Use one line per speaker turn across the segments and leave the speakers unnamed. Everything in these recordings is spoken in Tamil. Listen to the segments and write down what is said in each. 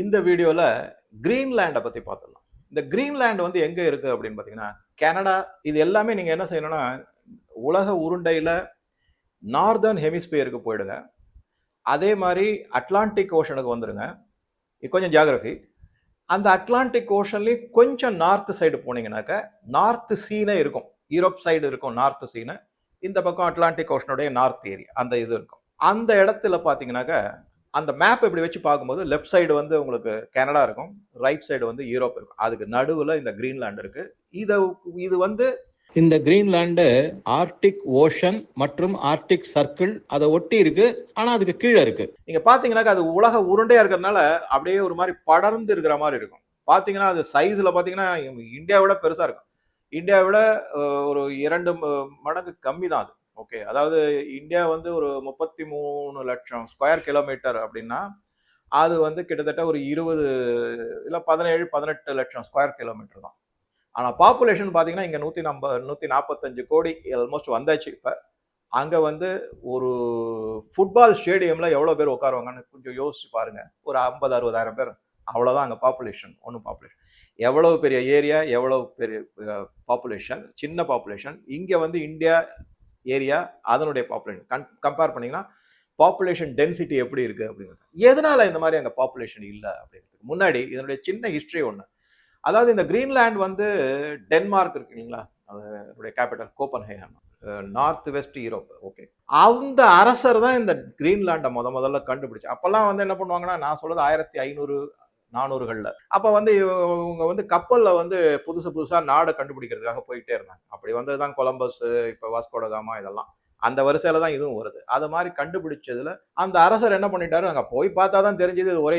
இந்த வீடியோவில் கிரீன்லேண்டை பற்றி பார்த்துடலாம் இந்த கிரீன்லேண்ட் வந்து எங்கே இருக்குது அப்படின்னு பார்த்தீங்கன்னா கனடா இது எல்லாமே நீங்கள் என்ன செய்யணும்னா உலக உருண்டையில் நார்தர்ன் ஹெமிஸ்பியருக்கு போயிடுங்க அதே மாதிரி அட்லாண்டிக் ஓஷனுக்கு வந்துடுங்க இது கொஞ்சம் ஜாகிரஃபி அந்த அட்லாண்டிக் ஓஷன்லேயும் கொஞ்சம் நார்த்து சைடு போனீங்கன்னாக்க நார்த்து சீனே இருக்கும் யூரோப் சைடு இருக்கும் நார்த்து சீனு இந்த பக்கம் அட்லாண்டிக் ஓஷனுடைய நார்த் ஏரியா அந்த இது இருக்கும் அந்த இடத்துல பார்த்தீங்கன்னாக்க அந்த மேப் இப்படி வச்சு பார்க்கும்போது லெஃப்ட் சைடு வந்து உங்களுக்கு கனடா இருக்கும் ரைட் சைடு வந்து யூரோப் இருக்கும் அதுக்கு நடுவில் இந்த கிரீன்லாண்டு இருக்கு இதை இது வந்து
இந்த கிரீன்லாண்டு ஆர்டிக் ஓஷன் மற்றும் ஆர்டிக் சர்க்கிள் அதை ஒட்டி இருக்கு ஆனா அதுக்கு கீழே இருக்கு
நீங்க பாத்தீங்கன்னாக்கா அது உலக உருண்டையா இருக்கிறதுனால அப்படியே ஒரு மாதிரி படர்ந்து இருக்கிற மாதிரி இருக்கும் பாத்தீங்கன்னா அது சைஸ்ல பாத்தீங்கன்னா விட பெருசா இருக்கும் விட ஒரு இரண்டு மடங்கு கம்மி தான் அது ஓகே அதாவது இந்தியா வந்து ஒரு முப்பத்தி மூணு லட்சம் ஸ்கொயர் கிலோமீட்டர் அப்படின்னா அது வந்து கிட்டத்தட்ட ஒரு இருபது இல்லை பதினேழு பதினெட்டு லட்சம் ஸ்கொயர் கிலோமீட்டர் தான் ஆனால் பாப்புலேஷன் பார்த்தீங்கன்னா இங்கே நூற்றி நம்ப நூற்றி நாற்பத்தஞ்சு கோடி ஆல்மோஸ்ட் வந்தாச்சு இப்போ அங்கே வந்து ஒரு ஃபுட்பால் ஸ்டேடியமில் எவ்வளோ பேர் உட்காருவாங்கன்னு கொஞ்சம் யோசிச்சு பாருங்கள் ஒரு ஐம்பது அறுபதாயிரம் பேர் அவ்வளோதான் அங்கே பாப்புலேஷன் ஒன்றும் பாப்புலேஷன் எவ்வளோ பெரிய ஏரியா எவ்வளோ பெரிய பாப்புலேஷன் சின்ன பாப்புலேஷன் இங்கே வந்து இந்தியா ஏரியா அதனுடைய பாப்புலேஷன் கம்பேர் பண்ணிங்கன்னா பாப்புலேஷன் டென்சிட்டி எப்படி இருக்குது அப்படிங்கிறது எதனால் இந்த மாதிரி அங்கே பாப்புலேஷன் இல்லை அப்படிங்கிறது முன்னாடி இதனுடைய சின்ன ஹிஸ்ட்ரி ஒன்று அதாவது இந்த கிரீன்லேண்ட் வந்து டென்மார்க் இருக்கு இல்லைங்களா அதனுடைய capital Copenhagen north west Europe okay அந்த அரசர் தான் இந்த கிரீன்லாண்டை முத முதல்ல கண்டுபிடிச்சு அப்போல்லாம் வந்து என்ன பண்ணுவாங்கன்னா நான் சொல்கிறது ஆயிரத்தி ஐநூறு நானூறுகளில் அப்போ வந்து இவங்க வந்து கப்பலில் வந்து புதுசு புதுசாக நாடை கண்டுபிடிக்கிறதுக்காக போயிட்டே இருந்தாங்க அப்படி வந்தது தான் கொலம்பஸ் இப்போ வாஸ்கோடகாமா இதெல்லாம் அந்த வரிசையில் தான் இதுவும் வருது அது மாதிரி கண்டுபிடிச்சதில் அந்த அரசர் என்ன பண்ணிட்டாரு அங்கே போய் பார்த்தா தான் தெரிஞ்சது இது ஒரே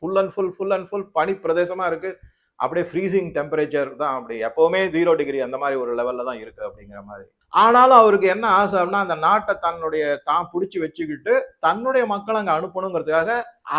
full and full full and full பனி பிரதேசமாக இருக்குது அப்படியே ஃப்ரீசிங் டெம்பரேச்சர் தான் அப்படி எப்போவுமே ஜீரோ டிகிரி அந்த மாதிரி ஒரு லெவலில் தான் இருக்குது அப்படிங்கிற மாதிரி ஆனாலும் அவருக்கு என்ன ஆசை அப்படின்னா அந்த நாட்டை தன்னுடைய தான் பிடிச்சி வச்சுக்கிட்டு தன்னுடைய மக்கள் அங்கே அனுப்பணுங்கிறதுக்காக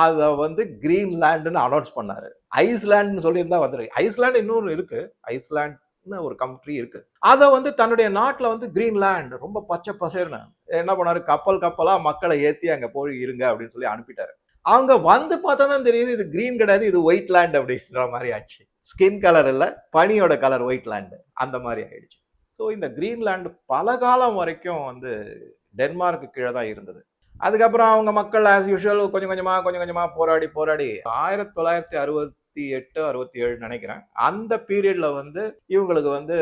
அதை வந்து கிரீன்லேண்டுன்னு அனௌன்ஸ் பண்ணாரு ஐஸ்லாண்டுன்னு சொல்லியிருந்தா வந்துருக்கு ஐஸ்லாண்டு இன்னொன்று இருக்கு ஐஸ்லாண்ட்னு ஒரு கண்ட்ரி இருக்கு அதை வந்து தன்னுடைய நாட்டில் வந்து கிரீன்லேண்ட் ரொம்ப பச்சை பசேர்னு என்ன பண்ணாரு கப்பல் கப்பலாக மக்களை ஏற்றி அங்கே போய் இருங்க அப்படின்னு சொல்லி அனுப்பிட்டாரு அவங்க வந்து பார்த்தா தான் தெரியுது இது கிரீன் கிடையாது இது ஒயிட் லேண்ட் அப்படின்ற மாதிரி ஆச்சு ஸ்கின் கலர் இல்லை பனியோட கலர் ஒயிட் லேண்டு அந்த மாதிரி ஆயிடுச்சு ஸோ இந்த கிரீன்லாண்டு பல காலம் வரைக்கும் வந்து டென்மார்க்கு கீழே தான் இருந்தது அதுக்கப்புறம் அவங்க மக்கள் ஆஸ் யூஷுவல் கொஞ்சம் கொஞ்சமாக கொஞ்சம் கொஞ்சமாக போராடி போராடி ஆயிரத்தி தொள்ளாயிரத்தி அறுபத்தி எட்டு அறுபத்தி ஏழு நினைக்கிறேன் அந்த பீரியடில் வந்து இவங்களுக்கு வந்து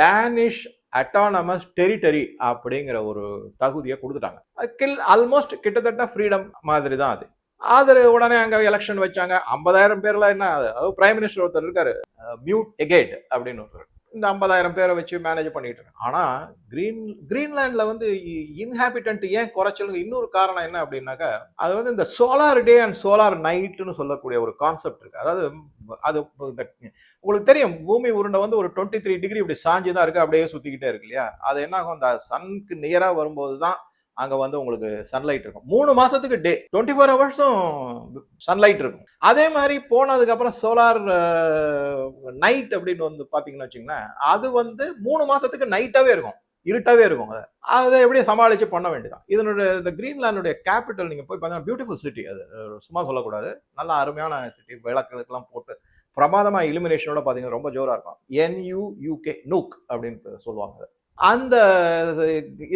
டேனிஷ் அட்டானமஸ் டெரிட்டரி அப்படிங்கிற ஒரு தகுதியை கொடுத்துட்டாங்க கில் ஆல்மோஸ்ட் கிட்டத்தட்ட ஃப்ரீடம் மாதிரி தான் அது ஆதரவு உடனே அங்கே எலெக்ஷன் வச்சாங்க ஐம்பதாயிரம் பேர்லாம் என்ன பிரைம் மினிஸ்டர் ஒருத்தர் இருக்காரு மியூட் எகேட் அப்படின்னு ஒருத்தர் இந்த ஐம்பதாயிரம் பேரை வச்சு மேனேஜ் பண்ணிட்டு இருக்கேன் ஆனால் கிரீன் கிரீன்லேண்டில் வந்து இன்ஹாபிட்டன்ட் ஏன் குறைச்சலுங்க இன்னொரு காரணம் என்ன அப்படின்னாக்கா அது வந்து இந்த சோலார் டே அண்ட் சோலார் நைட்டுன்னு சொல்லக்கூடிய ஒரு கான்செப்ட் இருக்கு அதாவது அது உங்களுக்கு தெரியும் பூமி உருண்டை வந்து ஒரு டுவெண்ட்டி த்ரீ டிகிரி இப்படி சாஞ்சு தான் இருக்குது அப்படியே சுற்றிக்கிட்டே இருக்கு இல்லையா அது என்ன ஆகும் அந்த சனுக்கு நியராக வரும்போது தான் அங்கே வந்து உங்களுக்கு சன்லைட் இருக்கும் மூணு மாதத்துக்கு டே டுவெண்ட்டி ஃபோர் ஹவர்ஸும் சன்லைட் இருக்கும் அதே மாதிரி போனதுக்கப்புறம் சோலார் நைட் அப்படின்னு வந்து பார்த்தீங்கன்னு வச்சிங்களேன் அது வந்து மூணு மாதத்துக்கு நைட்டாகவே இருக்கும் இருட்டாகவே இருக்கும் அதை அதை எப்படியே சமாளித்து பண்ண வேண்டியதான் இதனுடைய இந்த கிரீன்லாண்டுடைய கேபிட்டல் நீங்கள் போய் பார்த்தீங்கன்னா பியூட்டிஃபுல் சிட்டி அது சும்மா சொல்லக்கூடாது நல்லா அருமையான சிட்டி விளக்குலாம் போட்டு பிரமாதமாக இலுமினேஷனோட பார்த்தீங்கன்னா ரொம்ப ஜோராக இருக்கும் என்யூ யூகே நூக் அப்படின்னு சொல்லுவாங்க அந்த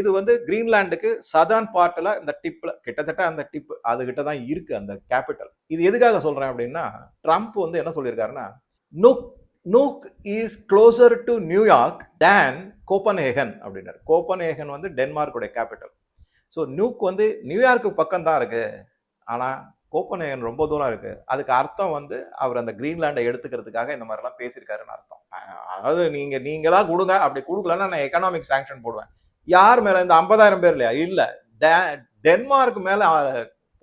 இது வந்து கிரீன்லாண்டுக்கு சதர்ன் பார்ட்டில் இந்த டிப்பில் கிட்டத்தட்ட அந்த டிப் அதுகிட்ட தான் இருக்குது அந்த கேபிட்டல் இது எதுக்காக சொல்கிறேன் அப்படின்னா ட்ரம்ப் வந்து என்ன சொல்லியிருக்காருன்னா Nuuk Nuuk is closer to New York than Copenhagen அப்படின்னாரு கோப்பன்ஹேகன் வந்து டென்மார்க்குடைய கேபிட்டல் ஸோ நியூக் வந்து நியூயார்க்கு பக்கம் தான் இருக்குது ஆனால் கோப்பன்ஹேகன் ரொம்ப தூரம் இருக்குது அதுக்கு அர்த்தம் வந்து அவர் அந்த கிரீன்லாண்டை எடுத்துக்கிறதுக்காக இந்த மாதிரிலாம் பேசியிருக்காருன்னு அர்த்தம் அதாவது நீங்கள் நீங்களாக கொடுங்க அப்படி கொடுக்கலன்னா நான் எக்கனாமிக் சாங்ஷன் போடுவேன் யார் மேலே இந்த ஐம்பதாயிரம் பேர் இல்லையா இல்லை டே டென்மார்க் மேலே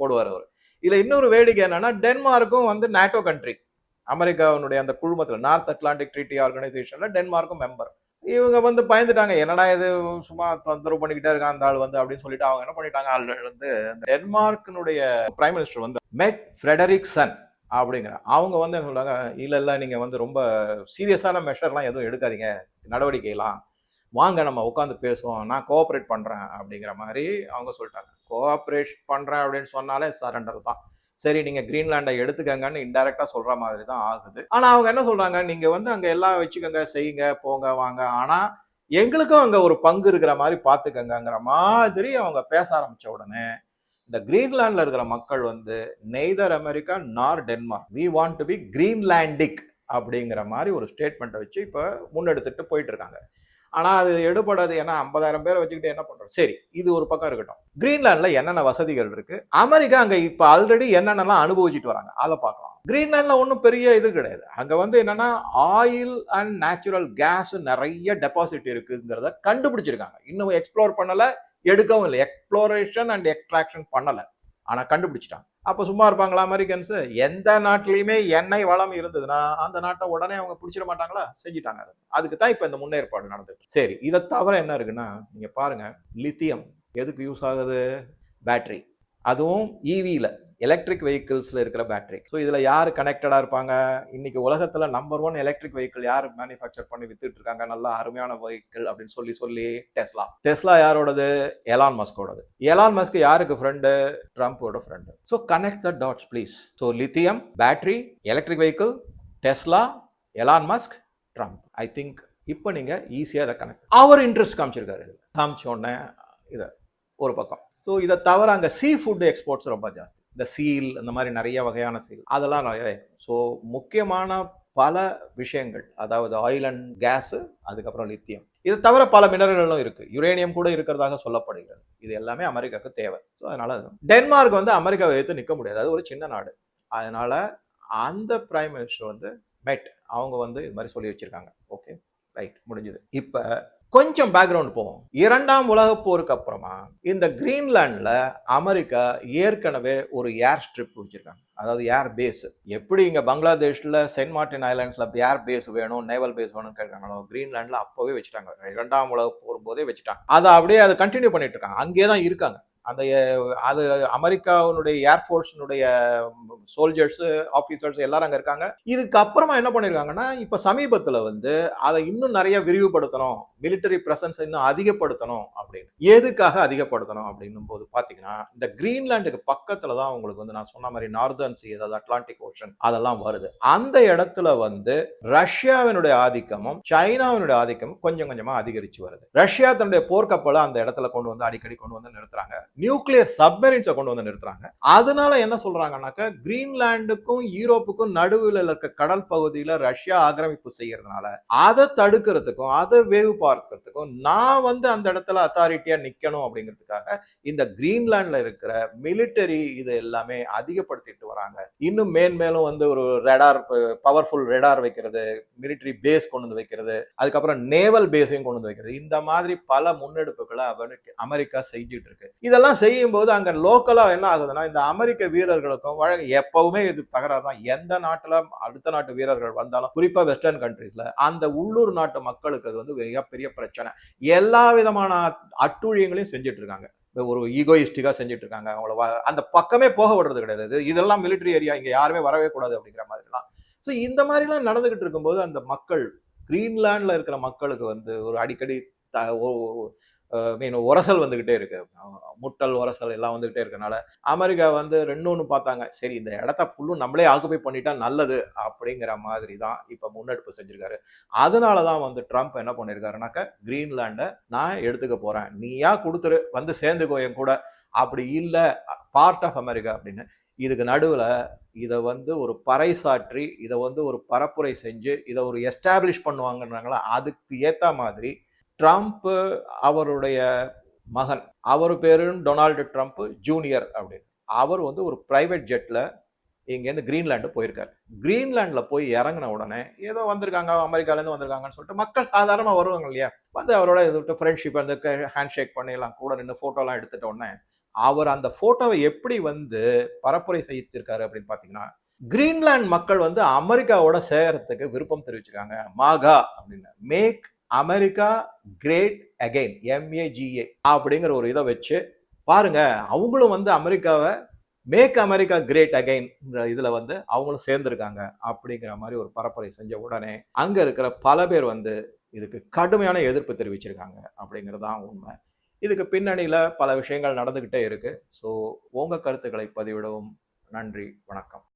போடுவார் அவர் இதில் இன்னொரு வேடிக்கை என்னன்னா டென்மார்க்கும் வந்து நேட்டோ கண்ட்ரி அமெரிக்காவினுடைய அந்த குழுமத்தில் நார்த் அட்லாண்டிக் ட்ரீட்டி ஆர்கனைசேஷனில் டென்மார்க்கும் மெம்பர் இவங்க வந்து பயந்துட்டாங்க என்னடா இது சும்மா தொந்தரவு பண்ணிக்கிட்டே இருக்கான் அந்த ஆள் வந்து அப்படின்னு சொல்லிட்டு அவங்க என்ன பண்ணிட்டாங்க ஆள் வந்து டென்மார்க்கினுடைய பிரைம் மினிஸ்டர் வந்து மெட் ஃப்ரெடரிக்சன் அப்படிங்கிற அவங்க வந்து என்ன சொல்லுவாங்க இல்லை இல்லை நீங்கள் வந்து ரொம்ப சீரியஸான மெஷர்லாம் எதுவும் எடுக்காதீங்க நடவடிக்கைலாம் வாங்க நம்ம உட்காந்து பேசுவோம் நான் கோஆப்ரேட் பண்ணுறேன் அப்படிங்கிற மாதிரி அவங்க சொல்லிட்டாங்க கோஆப்ரேஷன் பண்ணுறேன் அப்படின்னு சொன்னாலே சரண்டர் தான் சரி நீங்க கிரீன்லாண்டை எடுத்துக்கங்கன்னு இன்டெரக்டா சொல்ற மாதிரி தான் ஆகுது ஆனா அவங்க என்ன சொல்றாங்க நீங்க வந்து அங்க எல்லாம் வச்சுக்கோங்க செய்யுங்க போங்க வாங்க ஆனா எங்களுக்கும் அங்க ஒரு பங்கு இருக்கிற மாதிரி பாத்துக்கங்கிற மாதிரி அவங்க பேச ஆரம்பிச்ச உடனே இந்த கிரீன்லாண்ட்ல இருக்கிற மக்கள் வந்து neither America nor Denmark we want to be Greenlandic அப்படிங்கிற மாதிரி ஒரு ஸ்டேட்மெண்ட்டை வச்சு இப்போ முன்னெடுத்துட்டு போயிட்டு இருக்காங்க ஆனால் அது எடுபடாது ஏன்னா ஐம்பதாயிரம் பேரை வச்சுக்கிட்டு என்ன பண்ணுறோம் சரி இது ஒரு பக்கம் இருக்கட்டும் கிரீன்லாண்டில் என்னென்ன வசதிகள் இருக்குது அமெரிக்கா அங்கே இப்போ ஆல்ரெடி என்னென்னலாம் அனுபவிச்சுட்டு வராங்க அதை பார்க்கலாம் கிரீன்லாண்டில் ஒன்றும் பெரிய இது கிடையாது அங்கே வந்து என்னென்னா ஆயில் அண்ட் நேச்சுரல் கேஸ் நிறைய டெபாசிட் இருக்குங்கிறத கண்டுபிடிச்சிருக்காங்க இன்னும் எக்ஸ்ப்ளோர் பண்ணலை எடுக்கவும் இல்லை எக்ஸ்ப்ளோரேஷன் அண்ட் எக்ஸ்ட்ராக்ஷன் பண்ணலை ஆனால் கண்டுபிடிச்சிட்டான் அப்போ சும்மா இருப்பாங்களா அமெரிக்கன்ஸு எந்த நாட்டிலையுமே எண்ணெய் வளம் இருந்ததுன்னா அந்த நாட்டை உடனே அவங்க பிடிச்சிட மாட்டாங்களா செஞ்சுட்டாங்க அது அதுக்கு தான் இப்போ இந்த முன்னேற்பாடு நடந்துட்டு சரி இதை தவிர என்ன இருக்குன்னா நீங்கள் பாருங்கள் லித்தியம் எதுக்கு யூஸ் ஆகுது பேட்ரி அதுவும் ஈவியில் எலக்ட்ரிக் வெஹிக்கிள்ஸில் இருக்கிற பேட்டரி ஸோ இதில் யார் கனெக்டடாக இருப்பாங்க இன்னைக்கு உலகத்தில் நம்பர் ஒன் எலக்ட்ரிக் வெஹிக்கிள் யார் மேனுஃபேக்சர் பண்ணி வித்துட்டு இருக்காங்க நல்லா அருமையான வெஹிக்கிள் அப்படின்னு சொல்லி சொல்லி டெஸ்லா டெஸ்லா யாரோடது எலான் மஸ்கோடது எலான் மஸ்க் யாருக்கு ஃப்ரெண்டு ட்ரம்ப்போட friend so connect the dots please so lithium battery electric vehicle Tesla Elon Musk Trump I think இப்போ நீங்கள் ஈஸியாக அதை கனெக்ட் அவர் இன்ட்ரெஸ்ட் காமிச்சிருக்காரு காமிச்ச உடனே இதை ஒரு பக்கம் ஸோ இதை தவிர அங்கே சீ ஃபுட் எக்ஸ்போர்ட்ஸ் ரொம்ப ஜாஸ்தி இந்த சீல் இந்த மாதிரி நிறைய வகையான சீல் அதெல்லாம் நிறைய ஸோ முக்கியமான பல விஷயங்கள் அதாவது ஆயில் அண்ட் கேஸு அதுக்கப்புறம் லித்தியம் இது தவிர பல மினரல்களும் இருக்குது யுரேனியம் கூட இருக்கிறதாக சொல்லப்படுகிறது இது எல்லாமே அமெரிக்காவுக்கு தேவை ஸோ அதனால டென்மார்க் வந்து அமெரிக்காவை எடுத்து நிற்க முடியாது அது ஒரு சின்ன நாடு அதனால அந்த பிரைம் மினிஸ்டர் வந்து மெட் அவங்க வந்து இது மாதிரி சொல்லி வச்சுருக்காங்க ஓகே ரைட் முடிஞ்சது இப்போ கொஞ்சம் பேக்ரவுண்ட் போவோம் இரண்டாம் உலக போருக்கு அப்புறமா இந்த கிரீன்லாண்டில் அமெரிக்கா ஏற்கனவே ஒரு ஏர் ஸ்ட்ரிப் வச்சுருக்காங்க அதாவது ஏர் பேஸ் எப்படி இங்கே பங்களாதேஷில் சென்ட் மார்டின் ஐலாண்ட்ஸில் ஏர் பேஸ் வேணும் நேவல் பேஸ் வேணும்னு கேட்குறாங்களோ கிரீன்லாண்டில் அப்போவே வச்சுட்டாங்க இரண்டாம் உலக போகும்போதே வச்சுட்டாங்க அதை அப்படியே அதை கண்டினியூ பண்ணிட்டு இருக்காங்க அங்கே தான் இருக்காங்க அந்த அது அமெரிக்காவினுடைய ஏர்ஃபோர்ஸினுடைய சோல்ஜர்ஸு ஆஃபீஸர்ஸ் எல்லாரும் அங்கே இருக்காங்க இதுக்கப்புறமா என்ன பண்ணியிருக்காங்கன்னா இப்போ சமீபத்தில் வந்து அதை இன்னும் நிறைய விரிவுபடுத்தணும் மிலிட்டரி பிரசன்ஸ் இன்னும் அதிகப்படுத்தணும் அப்படின்னு எதுக்காக அதிகப்படுத்தணும் அப்படின்னும் போது பார்த்தீங்கன்னா இந்த கிரீன்லாண்டுக்கு பக்கத்தில் தான் உங்களுக்கு வந்து நான் சொன்ன மாதிரி நார்தர்ன் சி அதாவது அட்லாண்டிக் ஓஷன் அதெல்லாம் வருது அந்த இடத்துல வந்து ரஷ்யாவினுடைய ஆதிக்கமும் சைனாவினுடைய ஆதிக்கமும் கொஞ்சம் கொஞ்சமாக அதிகரிச்சு வருது ரஷ்யா தன்னுடைய போர்க்கப்பலை அந்த இடத்துல கொண்டு வந்து அடிக்கடி கொண்டு வந்து நிறுத்துறாங்க நியூக்ளியர் சப்மரின்ஸை கொண்டு வந்து நிறுத்துறாங்க அதனால என்ன சொல்றாங்கன்னாக்க கிரீன்லாண்டுக்கும் யூரோப்புக்கும் நடுவில் இருக்க கடல் பகுதியில் ரஷ்யா ஆக்கிரமிப்பு செய்யறதுனால அதை தடுக்கிறதுக்கும் அதை வேவு பார்க்கறதுக்கும் நான் வந்து அந்த இடத்துல அத்தாரிட்டியா நிக்கணும் அப்படிங்கிறதுக்காக இந்த கிரீன்லாண்ட்ல இருக்கிற மிலிட்டரி இது எல்லாமே அதிகப்படுத்திட்டு வராங்க இன்னும் மேன்மேலும் வந்து ஒரு ரெடார் பவர்ஃபுல் ரெடார் வைக்கிறது மிலிட்டரி பேஸ் கொண்டு வந்து வைக்கிறது அதுக்கப்புறம் நேவல் பேஸையும் கொண்டு வந்து வைக்கிறது இந்த மாதிரி பல முன்னெடுப்புகளை அவனுக்கு அமெரிக்கா செஞ்சுட்டு இருக்கு இதெல்லாம் இதெல்லாம் செய்யும்போது அங்கே லோக்கலாக என்ன ஆகுதுன்னா இந்த அமெரிக்க வீரர்களுக்கும் வழங்க எப்பவுமே இது தகராறு தான் எந்த நாட்டில் அடுத்த நாட்டு வீரர்கள் வந்தாலும் குறிப்பாக வெஸ்டர்ன் கண்ட்ரீஸில் அந்த உள்ளூர் நாட்டு மக்களுக்கு அது வந்து மிகப்பெரிய பிரச்சனை எல்லா விதமான அட்டுழியங்களையும் செஞ்சுட்டு இருக்காங்க ஒரு ஈகோயிஸ்டிக்காக செஞ்சுட்டு இருக்காங்க அவங்கள அந்த பக்கமே போக விடுறது கிடையாது இதெல்லாம் மிலிட்ரி ஏரியா இங்கே யாருமே வரவே கூடாது அப்படிங்கிற மாதிரிலாம் ஸோ இந்த மாதிரிலாம் நடந்துகிட்டு இருக்கும்போது அந்த மக்கள் கிரீன்லாண்டில் இருக்கிற மக்களுக்கு வந்து ஒரு அடிக்கடி த மீன் உரசல் வந்துகிட்டே இருக்கு முட்டல் உரசல் எல்லாம் வந்துகிட்டே இருக்கனால அமெரிக்கா வந்து ரெண்டு ஒன்று பார்த்தாங்க சரி இந்த இடத்த ஃபுல்லும் நம்மளே ஆக்குபை பண்ணிட்டா நல்லது அப்படிங்கிற மாதிரி தான் இப்போ முன்னெடுப்பு செஞ்சிருக்காரு அதனால தான் வந்து ட்ரம்ப் என்ன பண்ணியிருக்காருனாக்கா கிரீன்லாண்டை நான் எடுத்துக்க போறேன் நீயா கொடுத்துரு வந்து சேர்ந்துக்கோ என் கூட அப்படி இல்லை பார்ட் ஆஃப் அமெரிக்கா அப்படின்னு இதுக்கு நடுவில் இதை வந்து ஒரு பறைசாற்றி இதை வந்து ஒரு பரப்புரை செஞ்சு இதை ஒரு எஸ்டாப்ளிஷ் பண்ணுவாங்கன்றாங்களா அதுக்கு ஏற்ற மாதிரி ட்ரம்ப் அவருடைய மகன் அவர் பேரும் டொனால்டு ட்ரம்ப் ஜூனியர் அப்படின்னு அவர் வந்து ஒரு பிரைவேட் ஜெட்டில் இங்கேருந்து கிரீன்லாண்டு போயிருக்காரு கிரீன்லாண்டில் போய் இறங்கின உடனே ஏதோ வந்திருக்காங்க அமெரிக்காலேருந்து வந்திருக்காங்கன்னு சொல்லிட்டு மக்கள் சாதாரணமாக வருவாங்க இல்லையா வந்து அவரோட இது விட்டு ஃப்ரெண்ட்ஷிப் வந்து ஹேண்ட் ஷேக் பண்ணிடலாம் கூட நின்று ஃபோட்டோலாம் எடுத்துட்ட உடனே அவர் அந்த ஃபோட்டோவை எப்படி வந்து பரப்புரை செய்திருக்காரு அப்படின்னு பார்த்தீங்கன்னா கிரீன்லாண்ட் மக்கள் வந்து அமெரிக்காவோட சேகரத்துக்கு விருப்பம் தெரிவிச்சிருக்காங்க மாகா அப்படின்னு make America great again MAGA அப்படிங்கிற ஒரு இதை வச்சு பாருங்க அவங்களும் வந்து அமெரிக்காவை மேக் அமெரிக்கா கிரேட் அகைன் இதுல வந்து அவங்களும் சேர்ந்திருக்காங்க அப்படிங்கிற மாதிரி ஒரு பரப்புரை செஞ்ச உடனே அங்க இருக்கிற பல பேர் வந்து இதுக்கு கடுமையான எதிர்ப்பு தெரிவிச்சிருக்காங்க அப்படிங்கிறதான் உண்மை இதுக்கு பின்னணியில் பல விஷயங்கள் நடந்துக்கிட்டே இருக்கு ஸோ உங்கள் கருத்துக்களை பதிவிடவும் நன்றி வணக்கம்